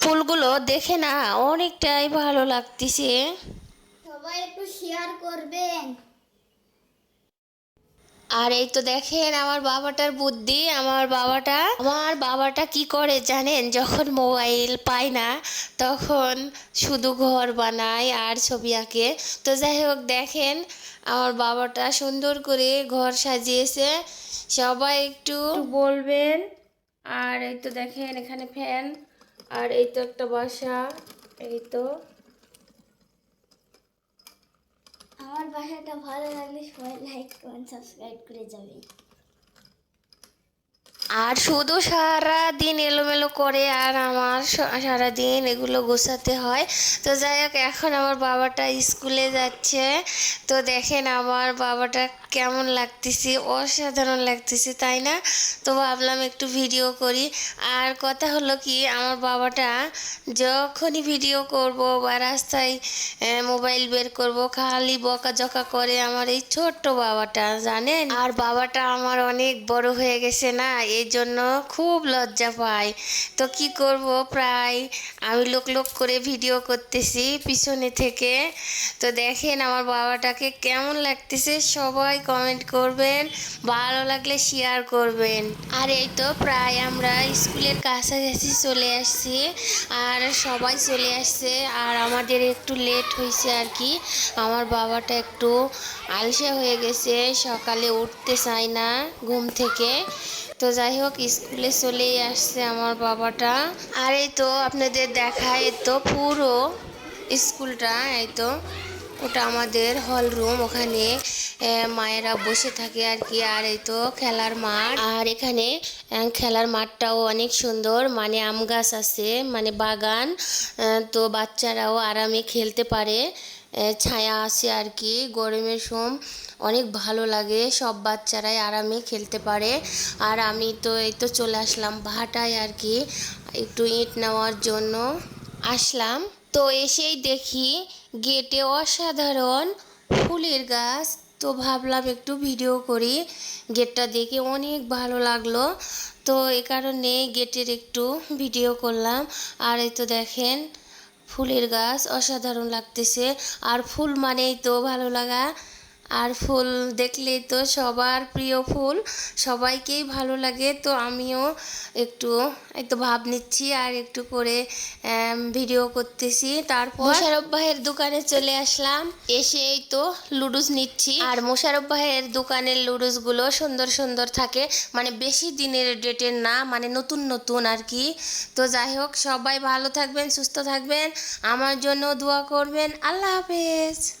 ফুলগুলো দেখে না অনেকটাই ভালো লাগতেছে। সবাই একটু শেয়ার করবেন। আর এই তো দেখেন আমার বাবাটার বুদ্ধি আমার বাবাটা আমার বাবাটা কি করে জানেন? যখন মোবাইল পায় না তখন শুধু ঘর বানায় আর ছবি আঁকে। তো যাই হোক দেখেন আমার বাবাটা সুন্দর করে ঘর সাজিয়েছে। সবাই একটু বলবেন। আর এই তো দেখেন এখানে ফ্যান। আর এই তো একটা বাসা, এই তো। আমার বাসাটা ভালো লাগলে সবাই লাইক কমেন্ট সাবস্ক্রাইব করে যাবেন আর শুধু সারা দিন এলোমেলো করে আর আমার সারা দিন এগুলো গোছাতে হয়। তো যাই হোক, এখন আমার বাবাটা স্কুলে যাচ্ছে। তো দেখেন আমার বাবাটা কেমন লাগতেছে, অসাধারণ লাগতেছে, তাই না? তো ভাবলাম একটু ভিডিও করি। আর কথা হলো কি, আমার বাবাটা যখনই ভিডিও করব বা রাস্তায় মোবাইল বের করব, খালি বকাঝকা করে আমার এই ছোট্ট বাবাটা, জানেন? আর বাবাটা আমার অনেক বড় হয়ে গেছে না? এই জন্য খুব লজ্জা পায়। তো কি করব? প্রায় আমি লোক লোক করে ভিডিও করতেছি পিছনে থেকে। তো দেখেন আমার বাবাটাকে কেমন লাগতেছে? সবাই কমেন্ট করবেন, ভালো লাগলে শেয়ার করবেন। আর এই তো প্রায় আমরা স্কুলের কাছাকাছি চলে আসছি আর সবাই চলে আসছে আর আমাদের একটু লেট হয়েছে আর কি। আমার বাবাটা একটু আলসে হয়ে গেছে, সকালে উঠতে চায় না ঘুম থেকে। তো যাই হোক, স্কুলে চলেই আসছে আমার বাবাটা। আর এই তো আপনাদের দেখায় তো পুরো স্কুলটা, এই তো ওটা আমাদের হল রুম ওখানে মায়েরা বসে থাকে আর কি, আর এই তো খেলার মাঠ। আর এখানে খেলার মাঠটাও অনেক সুন্দর মানে আম গাছ আছে মানে বাগান তো বাচ্চারাও আরামে খেলতে পারে। ছায়া আসে আর কি, গরমের সময় অনেক ভালো লাগে, সব বাচ্চারাই আরামে খেলতে পারে। আর আমি তো এই তো চলে আসলাম ভাটায় আর কি, একটু ইট নেওয়ার জন্য আসলাম। তো এসেই দেখি গেটে অসাধারণ ফুলের গাছ, তো ভাবলাম একটু ভিডিও করি, গেটটা দেখে অনেক ভালো লাগল। তো এ কারণে গেটের একটু ভিডিও করলাম, আর এই তো দেখেন ফুলের গাছ অসাধারণ লাগতেছে। আর ফুল মানেই তো ভালো লাগা। আর ফুল দেখলেই তো সবার প্রিয় ফুল। সবাইকেই ভালো লাগে তো আমিও একটু একটু ভাব নিচ্ছি আর একটু করে ভিডিও করতেছি। তারপর মোশারফ ভাইয়ের দোকানে চলে আসলাম এসে এই তো লুডুস নিচ্ছি। আর মোশারফ ভাইয়ের দোকানের লুডুসগুলো সুন্দর সুন্দর থাকে মানে বেশি দিনের ডেটের না মানে নতুন নতুন আর কি। তো যাই হোক সবাই ভালো থাকবেন সুস্থ থাকবেন আমার জন্য দোয়া করবেন আল্লাহ হাফেজ।